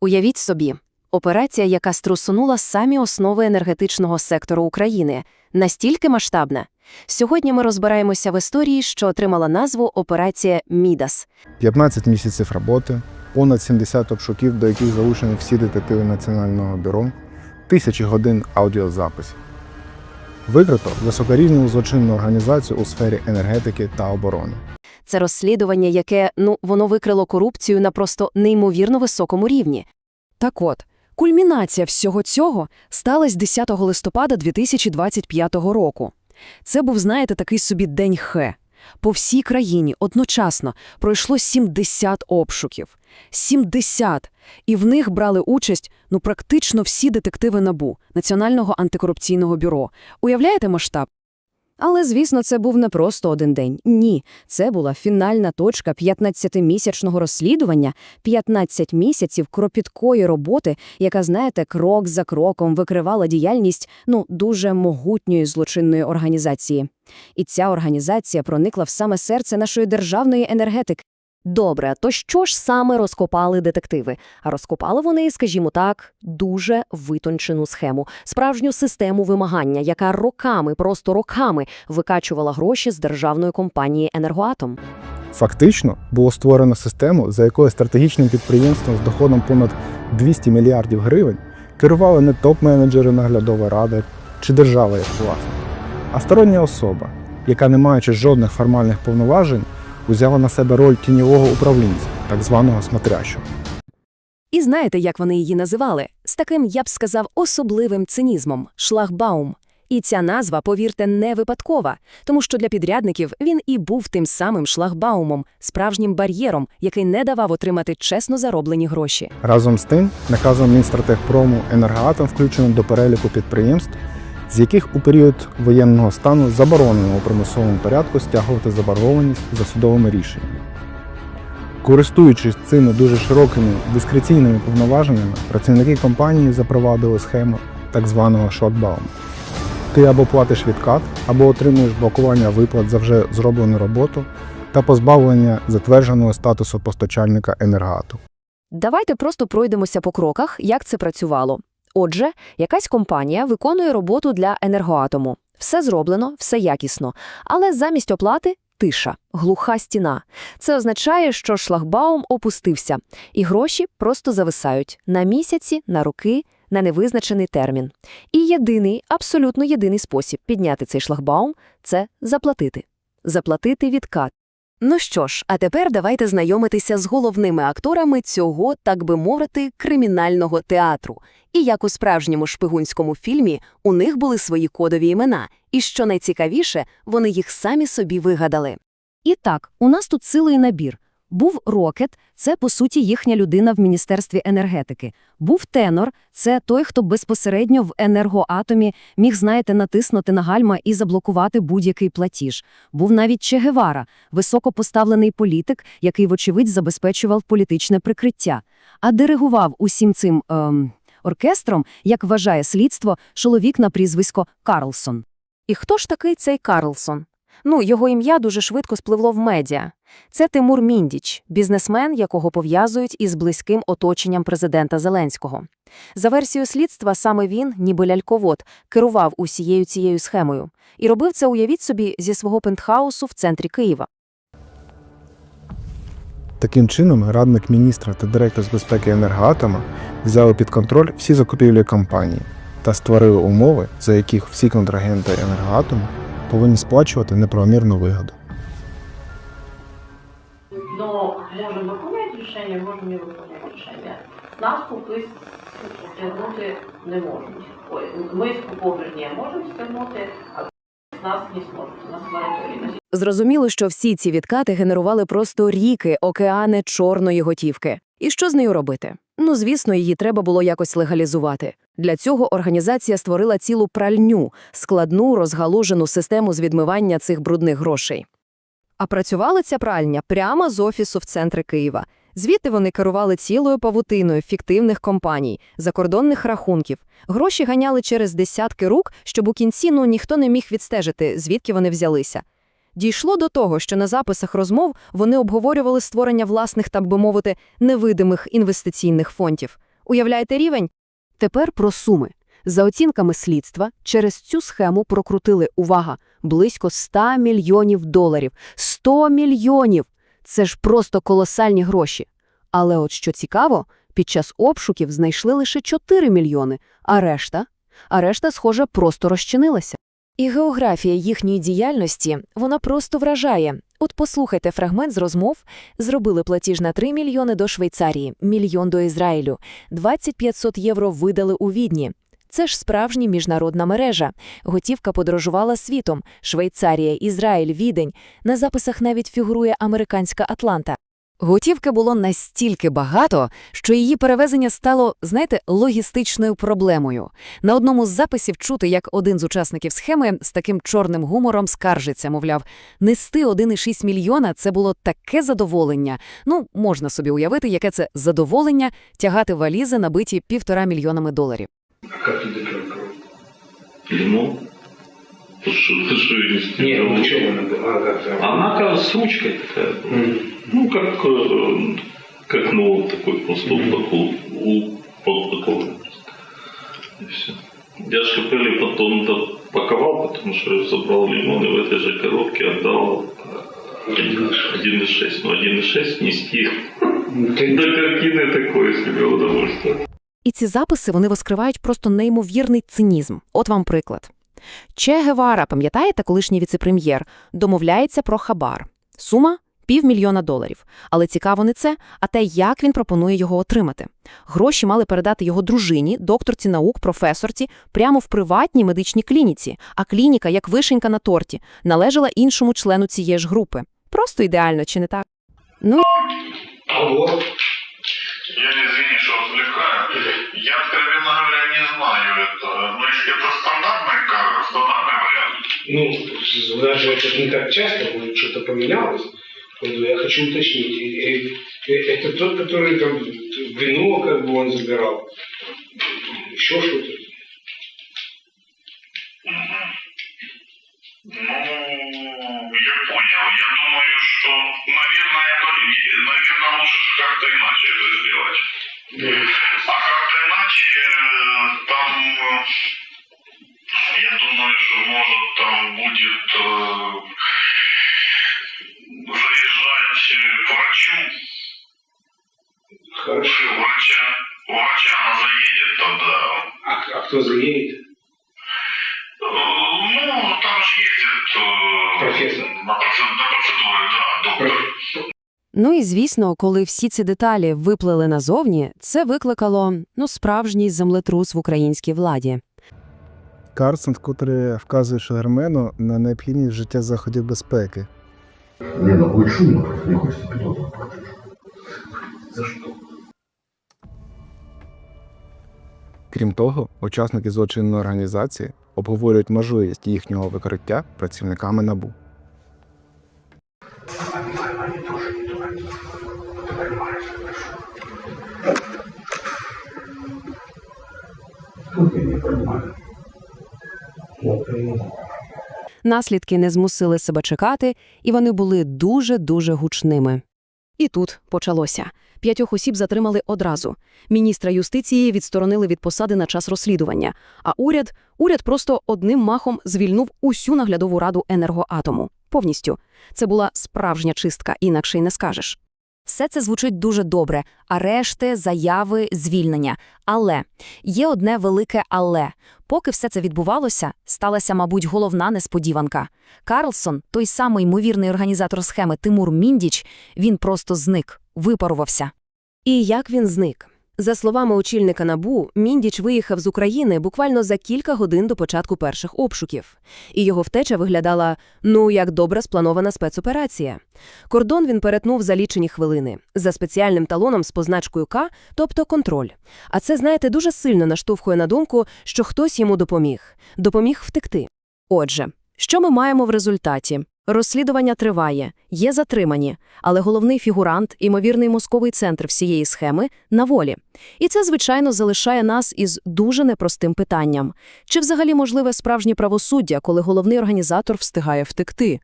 Уявіть собі, операція, яка струсунула самі основи енергетичного сектору України, настільки масштабна. Сьогодні ми розбираємося в історії, що отримала назву Операція Мідас. 15 місяців роботи, понад 70 обшуків, до яких залучені всі детективи Національного бюро, тисячі годин аудіозаписів. Викрито високорівневу злочинну організацію у сфері енергетики та оборони. Це розслідування, яке, ну, воно викрило корупцію на просто неймовірно високому рівні. Так от, кульмінація всього цього сталася 10 листопада 2025 року. Це був, знаєте, такий собі день Х. По всій країні одночасно пройшло 70 обшуків. 70! І в них брали участь ну практично всі детективи НАБУ, Національного антикорупційного бюро. Уявляєте масштаб? Але, звісно, це був не просто один день. Ні, це була фінальна точка 15-місячного розслідування, 15 місяців кропіткої роботи, яка, знаєте, крок за кроком викривала діяльність ну дуже могутньої злочинної організації. І ця організація проникла в саме серце нашої державної енергетики. Добре, то що ж саме розкопали детективи? А розкопали вони, скажімо так, дуже витончену схему, справжню систему вимагання, яка роками, просто роками викачувала гроші з державної компанії «Енергоатом». Фактично було створено систему, за якою стратегічним підприємством з доходом понад 200 мільярдів гривень керували не топ-менеджери наглядової ради чи держава як власник, а стороння особа, яка, не маючи жодних формальних повноважень, узяла на себе роль тіньового управлінця, так званого смотрящого. І знаєте, як вони її називали? З таким, я б сказав, особливим цинізмом – шлагбаум. І ця назва, повірте, не випадкова, тому що для підрядників він і був тим самим шлагбаумом, справжнім бар'єром, який не давав отримати чесно зароблені гроші. Разом з тим, наказом Мінстратегпрому «Енергоатом» включено до переліку підприємств, з яких у період воєнного стану заборонено у примусовому порядку стягувати заборгованість за судовими рішеннями. Користуючись цими дуже широкими дискреційними повноваженнями, працівники компанії запровадили схему так званого шотбауму. Ти або платиш відкат, або отримуєш блокування виплат за вже зроблену роботу та позбавлення затвердженого статусу постачальника енергоату. Давайте просто пройдемося по кроках, як це працювало. Отже, якась компанія виконує роботу для енергоатому. Все зроблено, все якісно. Але замість оплати – тиша, глуха стіна. Це означає, що шлагбаум опустився, і гроші просто зависають на місяці, на роки, на невизначений термін. І єдиний, абсолютно єдиний спосіб підняти цей шлагбаум – це заплатити. Заплатити відкат. Ну що ж, а тепер давайте знайомитися з головними акторами цього, так би мовити, кримінального театру. І як у справжньому шпигунському фільмі, у них були свої кодові імена, і що найцікавіше, вони їх самі собі вигадали. І так, у нас тут цілий набір. Був Рокет, це, по суті, їхня людина в Міністерстві енергетики. Був Тенор, це той, хто безпосередньо в енергоатомі міг, знаєте, натиснути на гальма і заблокувати будь-який платіж. Був навіть Че Гевара, високопоставлений політик, який, вочевидь, забезпечував політичне прикриття. А диригував усім цим ем, оркестром, як вважає слідство, чоловік на прізвисько Карлсон. І хто ж такий цей Карлсон? Ну, його ім'я дуже швидко спливло в медіа. Це Тимур Міндіч, бізнесмен, якого пов'язують із близьким оточенням президента Зеленського. За версією слідства, саме він, ніби ляльковод, керував усією цією схемою. І робив це, уявіть собі, зі свого пентхаусу в центрі Києва. Таким чином, радник міністра та директор з безпеки енергоатома взяли під контроль всі закупівлі компанії та створили умови, за яких всі контрагенти енергоатому повинні сплачувати неправомірну вигоду. но можем выполнять рішення, можемо не виконувати рішення. Нас купи стягнути не можуть. Ой, ми з куповерні можемо стягнути, а нас не зможуть. Нас мораторій. Зрозуміло, що всі ці відкати генерували просто ріки, океани чорної готівки. І що з нею робити? Ну, звісно, її треба було якось легалізувати. Для цього організація створила цілу пральню, складну, розгалужену систему з відмивання цих брудних грошей. А працювала ця пральня прямо з офісу в центрі Києва. Звідти вони керували цілою павутиною фіктивних компаній, закордонних рахунків. Гроші ганяли через десятки рук, щоб у кінці ну, ніхто не міг відстежити, звідки вони взялися. Дійшло до того, що на записах розмов вони обговорювали створення власних, так би мовити, невидимих інвестиційних фондів. Уявляєте рівень? Тепер про суми. За оцінками слідства, через цю схему прокрутили, увага, близько 100 мільйонів доларів. 100 мільйонів! Це ж просто колосальні гроші. Але от що цікаво, під час обшуків знайшли лише 4 мільйони, а решта? А решта, схоже, просто розчинилася. І географія їхньої діяльності, вона просто вражає. От послухайте фрагмент з розмов. Зробили платіж на 3 мільйони до Швейцарії, мільйон до Ізраїлю, 2500 євро видали у Відні. Це ж справжня міжнародна мережа. Готівка подорожувала світом. Швейцарія, Ізраїль, Відень. На записах навіть фігурує американська Атланта. Готівки було настільки багато, що її перевезення стало, знаєте, логістичною проблемою. На одному з записів чути, як один з учасників схеми з таким чорним гумором скаржиться, мовляв, нести 1,6 мільйона – це було таке задоволення. Ну, можна собі уявити, яке це задоволення тягати валізи, набиті півтора мільйонами доларів. Как ты докаркал? Ну, то что, ты что, ее не Нет, стирал? ну что она была? А, как там? Она, оказывается, с ручкой такая была. М. Ну, как, э, как ну, такой просто Мгм. упаков, упакован. И все. Я же купили потом допаковал, потому что я забрал лимоны в этой же коробке, отдал э, 1,6. Ну, 1,6 нести. Ну, ты- До картины такое себе удовольствие. І ці записи вони воскривають просто неймовірний цинізм. От вам приклад. Че Гевара, пам'ятаєте, колишній віцепрем'єр, домовляється про хабар. Сума – півмільйона доларів. Але цікаво не це, а те, як він пропонує його отримати. Гроші мали передати його дружині, докторці наук, професорці, прямо в приватній медичній клініці, а клініка, як вишенька на торті, належала іншому члену цієї ж групи. Просто ідеально, чи не так? Ну, Алло. Я извини, что отвлекаю. Я, откровенно говоря, не знаю этого. Но если это стандартный кадр, стандартный вариант. Ну, даже это не так часто, может, что-то поменялось. Я хочу уточнить. Это тот, который там вино, как бы он забирал. Еще что-то. Ну, я понял. Я думаю, что, наверное, это- наверное, лучше как-то иначе это сделать. А как-то иначе э, там, я думаю, что может там будет э, заезжать э, к врачу. Хорошо. У врача, у врача она заедет тогда. А, а кто заедет? Э, Ну, там же ездит э, Профессор. На, процед- на процедуры, да, доктор. Ну і звісно, коли всі ці деталі виплили назовні, це викликало ну справжній землетрус в українській владі. Карсон вкотре вказує Шелермену на необхідність життя заходів безпеки. Не, ну шумно, не хочется пилота покажешь. За что? Крім того, учасники злочинної організації обговорюють можливість їхнього викриття працівниками НАБУ. Тут я не понимаю. Наслідки не змусили себе чекати, і вони були дуже-дуже гучними. І тут почалося. П'ятьох осіб затримали одразу. Міністра юстиції відсторонили від посади на час розслідування, а уряд, уряд просто одним махом звільнув усю наглядову раду енергоатому. Повністю. Це була справжня чистка, інакше й не скажеш. Все це звучить дуже добре. Арешти, заяви, звільнення. Але є одне велике але. Поки все це відбувалося, сталася, мабуть, головна несподіванка. Карлсон, той самий ймовірний організатор схеми Тимур Міндіч, він просто зник, випарувався. І як він зник? За словами очільника НАБУ, Міндіч виїхав з України буквально за кілька годин до початку перших обшуків. І його втеча виглядала, ну, як добре спланована спецоперація. Кордон він перетнув за лічені хвилини, за спеціальним талоном з позначкою К, тобто контроль. А це, знаєте, дуже сильно наштовхує на думку, що хтось йому допоміг. Допоміг втекти. Отже, що ми маємо в результаті? Розслідування триває, є затримані, але головний фігурант, імовірний мозковий центр всієї схеми, на волі. І це, звичайно, залишає нас із дуже непростим питанням. Чи взагалі можливе справжнє правосуддя, коли головний організатор встигає втекти?